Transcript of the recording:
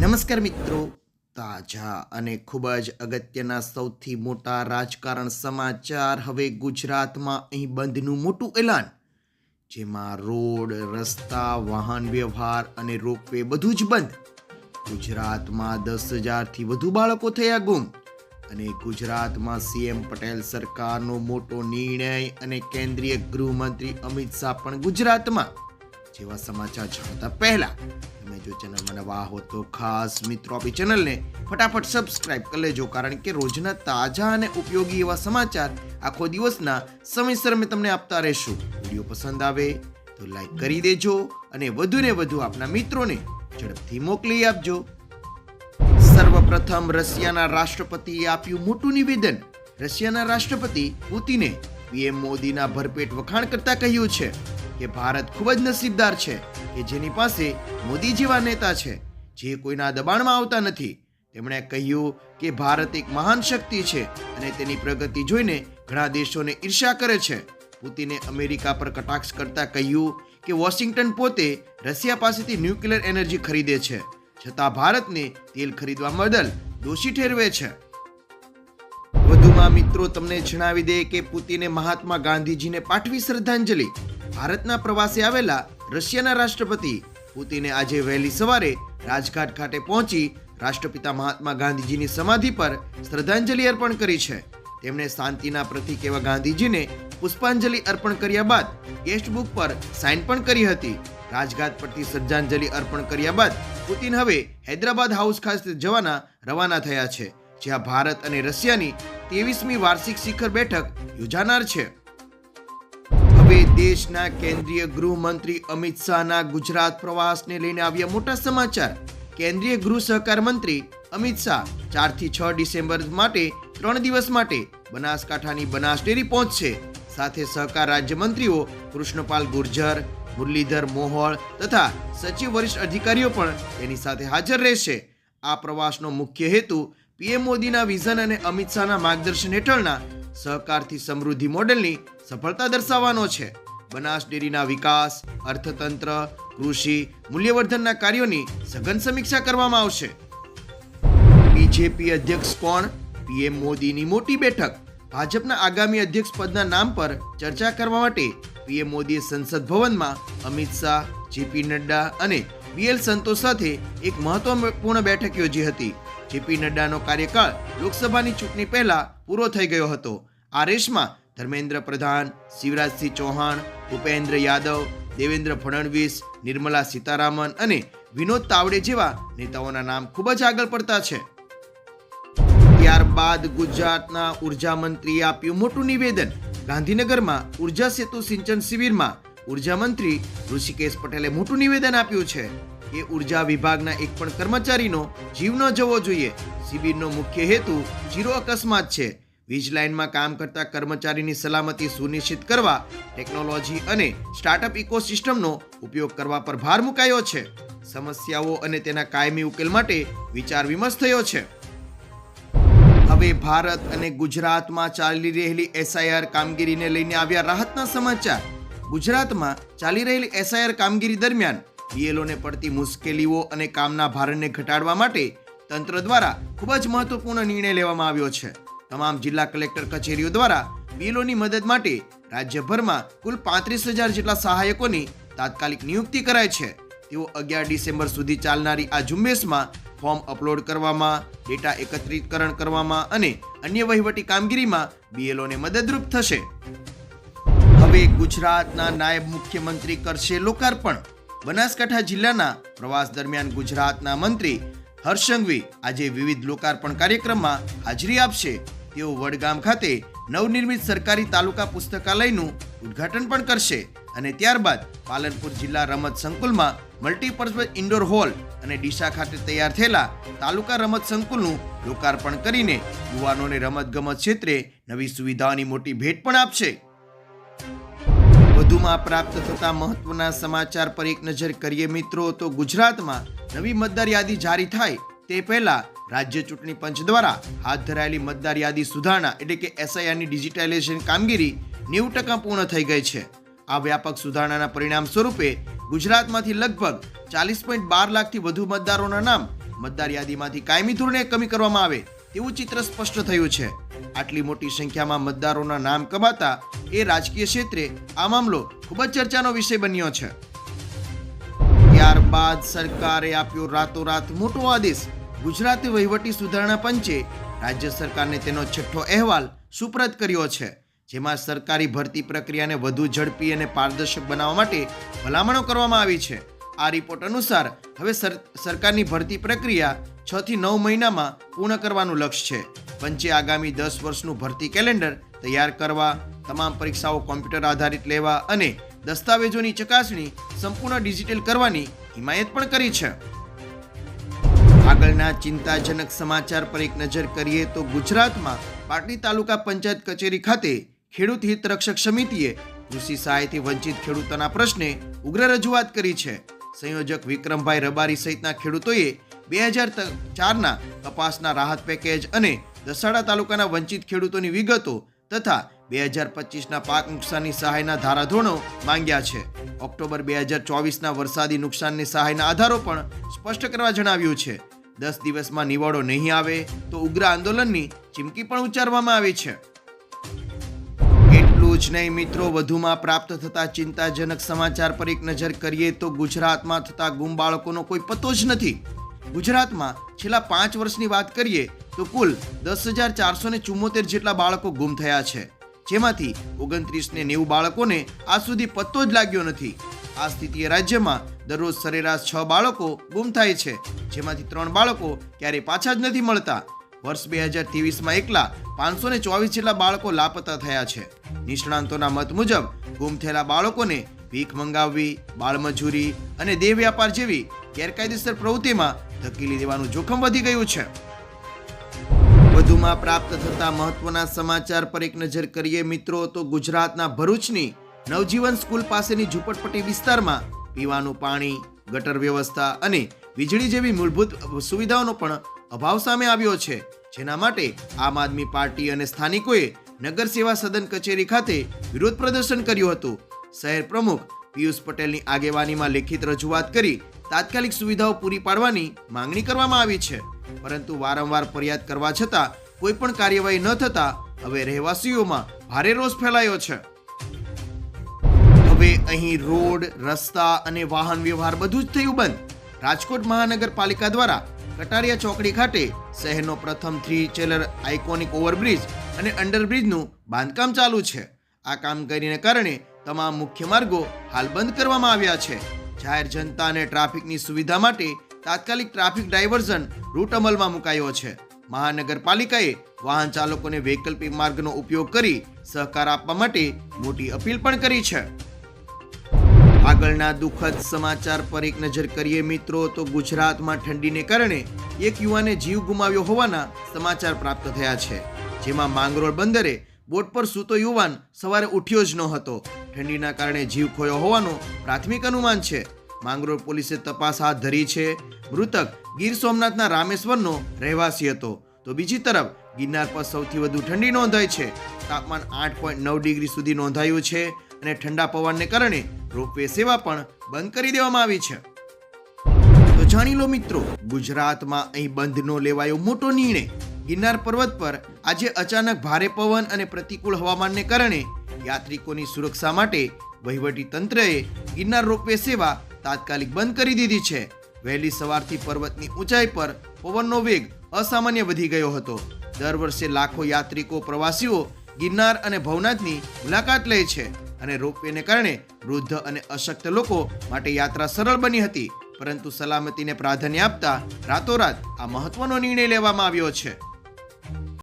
નમસ્કાર મિત્રો. તાજા અને ખૂબ જ અગત્યના સૌથી મોટા રાજકારણ સમાચાર હવે ગુજરાતમાં અહીં બંધનું મોટું એલાન. જેમાં રોડ, રસ્તા, વાહન વ્યવહાર અને રોપવે બધું જ બંધ. ગુજરાતમાં દસ હજારથી વધુ બાળકો થયા ગુમ અને ગુજરાતમાં સીએમ પટેલ સરકારનો મોટો નિર્ણય અને કેન્દ્રીય ગૃહમંત્રી અમિત શાહ પણ ગુજરાતમાં. જેવા સમાચાર જાણતા પહેલા તમે જો ચેનલમાં નવા હો તો ખાસ મિત્રો આપણી ચેનલને ફટાફટ સબસ્ક્રાઇબ કરી લેજો. કારણ કે રોજના તાજા અને ઉપયોગી એવા સમાચાર આખો દિવસના સમયસર અમે તમને આપતા રહેશું. વીડિયો પસંદ આવે તો લાઈક કરી દેજો અને વધુને વધુ આપના મિત્રોને ઝડપથી મોકલી આપજો. સર્વપ્રથમ રશિયાના રાષ્ટ્રપતિએ આપ્યું મોટું નિવેદન. રશિયાના રાષ્ટ્રપતિ પુતિને પીએમ મોદીના ભરપેટ વખાણ કરતા કહ્યું છે કે ભારત ખૂબ જ નસીબદાર છે. કે જેની પાસે મોદી જેવા નેતા છે, જે કોઈના દબાણમાં આવતા નથી. તેમણે કહ્યું કે ભારત એક મહાન શક્તિ છે અને તેની પ્રગતિ જોઈને ઘણા દેશોને ઈર્ષ્યા કરે છે. પુતિને અમેરિકા પર કટાક્ષ કરતા કહ્યું કે વોશિંગ્ટન પોતે રશિયા પાસેથી ન્યુક્લિયર એનર્જી ખરીદે છે, છતાં ભારતને તેલ ખરીદવા બદલ દોષી ઠેરવે છે. વધુમાં મિત્રો, તમને જણાવી દે કે પુતિને મહાત્મા ગાંધીજીને પાઠવી શ્રદ્ધાંજલિ. ભારતના પ્રવાસે આવેલા રશિયાના રાષ્ટ્રપતિ પુતિને આજે વહેલી સવારે રાજઘાટ ખાતે પહોંચી રાષ્ટ્રપિતા મહાત્મા ગાંધીજીની સમાધિ પર શ્રદ્ધાંજલિ અર્પણ કરી છે. તેમણે શાંતિના પ્રતીક એવા ગાંધીજીને પુષ્પાંજલિ અર્પણ કર્યા બાદ ગેસ્ટ બુક પર સાઇન પણ કરી હતી. રાજઘાટ પરથી શ્રદ્ધાંજલિ અર્પણ કર્યા બાદ પુતિન હવે હૈદરાબાદ હાઉસ ખાતે જવાના રવાના થયા છે, જ્યાં ભારત અને રશિયાની ત્રેવીસમી વાર્ષિક શિખર બેઠક યોજાનાર છે. દેશના કેન્દ્રીય ગૃહમંત્રી અમિત શાહના ગુજરાત પ્રવાસને લઈને આવ્યા મોટા સમાચાર. કેન્દ્રીય ગૃહ સહકાર મંત્રી અમિત શાહ ચારથી છ ડિસેમ્બર માટે ત્રણ દિવસ માટે બનાસકાંઠાની બનાસ ડેરી પહોંચશે. સાથે સહકાર રાજ્યમંત્રીઓ કૃષ્ણપાલ ગુર્જર, મુરલીધર મોહોળ તથા સચિવ વરિષ્ઠ અધિકારીઓ પણ તેની સાથે હાજર રહેશે. આ પ્રવાસનો મુખ્ય હેતુ પીએમ મોદીના વિઝન અને અમિત શાહના માર્ગદર્શન હેઠળના સહકારથી સમૃદ્ધિ મોડેલની સફળતા દર્શાવવાનો છે. બનાસ ડેરીના વિકાસ, અર્થતંત્ર, કૃષિ, મૂલ્યવર્ધનના કાર્યોની સઘન સમીક્ષા કરવામાં આવશે. બીજેપી અધ્યક્ષ કોણ? પીએમ મોદીની મોટી બેઠક. ભાજપના આગામી અધ્યક્ષ પદના નામ પર ચર્ચા કરવા માટે પીએમ મોદીએ સંસદ ભવનમાં અમિત શાહ, જેપી નડ્ડા અને બીએલ સંતોષ સાથે એક મહત્વપૂર્ણ બેઠક યોજી હતી. જેપી નડ્ડાનો કાર્યકાળ લોકસભાની ચૂંટણી પહેલા પૂરો થઈ ગયો હતો. આ રેસમાં ધર્મેન્દ્ર પ્રધાન, શિવરાજસિંહ ચૌહાણ, ભૂપેન્દ્ર યાદવ, દેવેન્દ્ર ફડણવીસ, નિર્મલા સીતારામન અને વિનોદ તાવડે જેવા નેતાઓના નામ ખૂબ જ આગળ પડતા છે. ત્યારબાદ ગુજરાતના ઊર્જા મંત્રીએ આપ્યું મોટું નિવેદન. ગાંધીનગરમાં ઊર્જા સેતુ સિંચન શિબિરમાં ઊર્જા મંત્રી ઋષિકેશ પટેલે મોટું નિવેદન આપ્યું છે કે ઊર્જા વિભાગના એક પણ કર્મચારીનો જીવ ન જવો જોઈએ. શિબિરનો મુખ્ય હેતુ જીરો અકસ્માત છે. વીજ લાઇનમાં કામ કરતા કર્મચારીની સલામતી સુનિશ્ચિત કરવા, ટેકનોલોજી અને સ્ટાર્ટઅપ ઇકોસિસ્ટમનો ઉપયોગ કરવા પર ભાર મુકાયો છે. સમસ્યાઓ અને તેના કાયમી ઉકેલ માટે વિચાર વિમર્શ થયો છે. હવે ભારત અને ગુજરાતમાં ચાલી રહેલી એસઆઈઆર કામગીરીને લઈને આવ્યા રાહતના સમાચાર. ગુજરાતમાં ચાલી રહેલી એસઆઈઆર કામગીરી દરમિયાન બીએલઓને પડતી મુશ્કેલીઓ અને કામના ભારણને ઘટાડવા માટે તંત્ર દ્વારા ખૂબ જ મહત્વપૂર્ણ નિર્ણય લેવામાં આવ્યો છે. તમામ જિલ્લા કલેક્ટર કચેરીઓ દ્વારા બિલોની મદદ માટે રાજ્યભરમાં કુલ પાંત્રીસ હજાર જેટલા સહાયકોની તાત્કાલિક નિયુક્તિ કરાય છે. તેઓ અગિયાર ડિસેમ્બર સુધી ચાલનારી આ ઝુંબેશમાં ફોર્મ અપલોડ કરવામાં, ડેટા એકત્રીકરણ કરવામાં અને અન્ય વહીવટી કામગીરીમાં બીએલઓને મદદરૂપ થશે. હવે ગુજરાતના નાયબ મુખ્યમંત્રી કરશે લોકાર્પણ. બનાસકાંઠા જિલ્લાના પ્રવાસ દરમિયાન ગુજરાતના મંત્રી હર્ષંગવી આજે વિવિધ લોકાર્પણ કાર્યક્રમમાં હાજરી આપશે. તેઓ વડગામ ખાતે નવનિર્મિત સરકારી તાલુકા પુસ્તકાલયનું ઉદ્ઘાટન પણ કરશે અને ત્યારબાદ પાલનપુર જિલ્લા રમત સંકુલમાં મલ્ટીપર્પઝ ઇન્ડોર હોલ અને ડીસા ખાતે તૈયાર થયેલા તાલુકા રમત સંકુલનું લોકાર્પણ કરીને યુવાનોને રમતગમત ક્ષેત્રે નવી સુવિધાઓની મોટી ભેટ પણ આપશે. વધુમાં પ્રાપ્ત થતા મહત્વના સમાચાર પર એક નજર કરીએ મિત્રો, તો ગુજરાતમાં નવી મતદાર યાદી જારી થાય તે પહેલા રાજ્ય ચૂંટણી પંચ દ્વારા હાથ ધરાયેલી મતદાર યાદી સુધારણા એટલે કે એસઆઈઆરની ડિજિટાઇઝેશન કામગીરી નેવું ટકા પૂર્ણ થઈ ગઈ છે. આ વ્યાપક સુધારણાના પરિણામ સ્વરૂપે ગુજરાતમાંથી લગભગ ચાલીસ પોઈન્ટ બાર લાખથી વધુ મતદારોના નામ મતદાર યાદીમાંથી કાયમી ધોરણે કમી કરવામાં આવે તેવું ચિત્ર સ્પષ્ટ થયું છે. આટલી મોટી સંખ્યામાં મતદારોના નામ કમાતા એ રાજકીય ક્ષેત્રે આ મામલો ખૂબ જ ચર્ચાનો વિષય બન્યો છે. ત્યારબાદ સરકારે આપ્યો રાતોરાત મોટો આદેશ ગુજરાત વહીવટી સુધારણા પંચે રાજ્ય સરકારને તેનો છઠ્ઠો અહેવાલ સુપ્રત કર્યો છે, જેમાં સરકારી ભરતી પ્રક્રિયાને વધુ ઝડપી અને પારદર્શક બનાવવા માટે ભલામણો કરવામાં આવી છે. આ રિપોર્ટ અનુસાર, હવે સર- સરકારની ભરતી પ્રક્રિયા છ થી નવ મહિનામાં પૂર્ણ કરવાનું લક્ષ્ય છે. પંચે આગામી દસ વર્ષનું ભરતી કેલેન્ડર તૈયાર કરવા, તમામ પરીક્ષાઓ કોમ્પ્યુટર આધારિત લેવા અને દસ્તાવેજોની ચકાસણી સંપૂર્ણ ડિજિટલ કરવાની હિમાયત પણ કરી છે. આગળના ચિંતાજનક સમાચાર પર એક નજર કરીએ તો ગુજરાતમાં પાટડી તાલુકા પંચાયત કચેરી ખાતે ખેડૂત હિત રક્ષક સમિતિએ કૃષિ સહાયથી વંચિત ખેડૂતોના પ્રશ્ને ઉગ્ર રજૂઆત કરી છે. સંયોજક વિક્રમભાઈ રબારી સહિતના ખેડૂતોએ બે હજાર ચારના કપાસના રાહત પેકેજ અને દસાડા તાલુકાના વંચિત ખેડૂતોની વિગતો તથા બે હજાર પચીસના પાક નુકસાનની સહાયના ધારાધોરણો માંગ્યા છે. ઓક્ટોબર બે હજાર ચોવીસના વરસાદી નુકસાનની સહાયના આધારો પણ સ્પષ્ટ કરવા જણાવ્યું છે. દસ દિવસમાં નિવાડો નહીં આવે તો ઉગ્ર આંદોલનની ચીમકી પણ ઉચ્ચારવામાં આવી છે. એટલું જ નહીં મિત્રો, વધુમાં પ્રાપ્ત થતા ચિંતાજનક સમાચાર પર એક નજર કરીએ તો ગુજરાતમાં થતા ગુમ બાળકોનો કોઈ પતો જ નથી. ગુજરાતમાં છેલ્લા પાંચ વર્ષની વાત કરીએ તો કુલ દસ હજાર ચારસો ને ચુમ્મોતેર જેટલા બાળકો ગુમ થયા છે. જેમાંથી ઓગણત્રીસ ને નેવું બાળકોને આ સુધી પત્તો જ લાગ્યો નથી. આ સ્થિતિએ રાજ્યમાં દરરોજ સરેરાશ છ બાળકો ગુમ થાય છે. જેમાંથી ત્રણ બાળકો ક્યારેય પાછા જ નથી મળતા. વર્ષ બે હજાર ત્રેવીસમાં એકલા પાંચસો ને ચોવીસ જેટલા બાળકો લાપતા થયા છે. નિષ્ણાંતોના મત મુજબ, ગુમ થયેલા બાળકોને ભીખ મંગાવવી, બાળમજૂરી અને દેહ વ્યાપાર જેવી ગેરકાયદેસર પ્રવૃત્તિમાં ધકેલી દેવાનું જોખમ વધી ગયું છે. વધુમાં પ્રાપ્ત થતા મહત્વના સમાચાર પર એક નજર કરીએ મિત્રો, તો ગુજરાતના ભરૂચની નવજીવન સ્કૂલ પાસેની ઝૂંપડપટ્ટી વિસ્તારમાં પીવાનું પાણી, ગટર વ્યવસ્થા અને વીજળી જેવી મૂળભૂત સુવિધાઓનો પણ અભાવ સામે આવ્યો છે. જેના માટે આમ આદમી પાર્ટી અને સ્થાનિકોએ નગર સેવા સદન કચેરી ખાતે વિરોધ પ્રદર્શન કર્યું હતું. શહેર પ્રમુખ પિયુષ પટેલની આગેવાનીમાં લેખિત રજૂઆત કરી તાત્કાલિક સુવિધાઓ પૂરી પાડવાની માંગણી કરવામાં આવી છે. પરંતુ વારંવાર ફરિયાદ કરવા છતાં કોઈ પણ કાર્યવાહી ન થતા હવે રહેવાસીઓમાં ભારે રોષ ફેલાયો છે. હવે અહીં રોડ, રસ્તા અને વાહન વ્યવહાર બધું જ થયું બંધ. રાજકોટ મહાનગરપાલિકા દ્વારા કટારિયા ચોકડી ખાતે શહેરનો પ્રથમ થ્રી ચેલર આઇકોનિક ઓવરબ્રિજ અને અંડરબ્રિજનું બાંધકામ ચાલુ છે. આ કામગીરીને કારણે તમામ મુખ્ય માર્ગો હાલ બંધ કરવામાં આવ્યા છે. જાહેર જનતા અને ટ્રાફિકની સુવિધા માટે તાત્કાલિક ટ્રાફિક ડાયવર્ઝન રૂટ અમલમાં મુકાયો છે. મહાનગરપાલિકાએ વાહન ચાલકોને વૈકલ્પિક માર્ગનો ઉપયોગ કરી સહકાર આપવા માટે મોટી અપીલ પણ કરી છે. આગળના દુઃખદ સમાચાર પર એક નજર કરીએ મિત્રો, તો ગુજરાતમાં ઠંડીને કારણે એક યુવાને જીવ ગુમાવ્યો હોવાના સમાચાર પ્રાપ્ત થયા છે. જેમાં માંગરોળ બંદરે બોટ પર સૂતો યુવાન સવારે ઉઠ્યો જ ન હતો. ઠંડીના કારણે જીવ ખોયો હોવાનું પ્રાથમિક અનુમાન છે. માંગરોળ પોલીસે તપાસ હાથ ધરી છે. મૃતક ગીર સોમનાથના રામેશ્વરનો રહેવાસી હતો. તો બીજી તરફ, ગિરનાર પર સૌથી વધુ ઠંડી નોંધાઈ છે. તાપમાન આઠ પોઈન્ટ નવ ડિગ્રી સુધી નોંધાયું છે અને ઠંડા પવનને કારણે રોપવે સેવા પણ બંધ કરી દેવામાં આવી છે. તો જાણી લો મિત્રો, ગુજરાતમાં અહીં બંધનો લેવાયો મોટો નિર્ણય. ગિરનાર પર્વત પર આજે અચાનક ભારે પવન અને પ્રતિકૂળ હવામાનને કારણે યાત્રિકોની સુરક્ષા માટે વહીવટી તંત્રએ ગિરનાર રોપવે સેવા તાત્કાલિક બંધ કરી દીધી છે. વહેલી સવારથી પર્વતની ઊંચાઈ પર પવનનો વેગ અસામાન્ય વધી ગયો હતો. દર વર્ષે લાખો યાત્રિકો, પ્રવાસીઓ ગિરનાર અને ભવનાથની મુલાકાત લે છે. અને રોપવેને કારણે વૃદ્ધ અને અશક્ત લોકો માટે યાત્રા સરળ બની હતી. પરંતુ સલામતીને પ્રાધાન્ય આપતા રાતોરાત આ મહત્વનો નિર્ણય લેવામાં આવ્યો છે.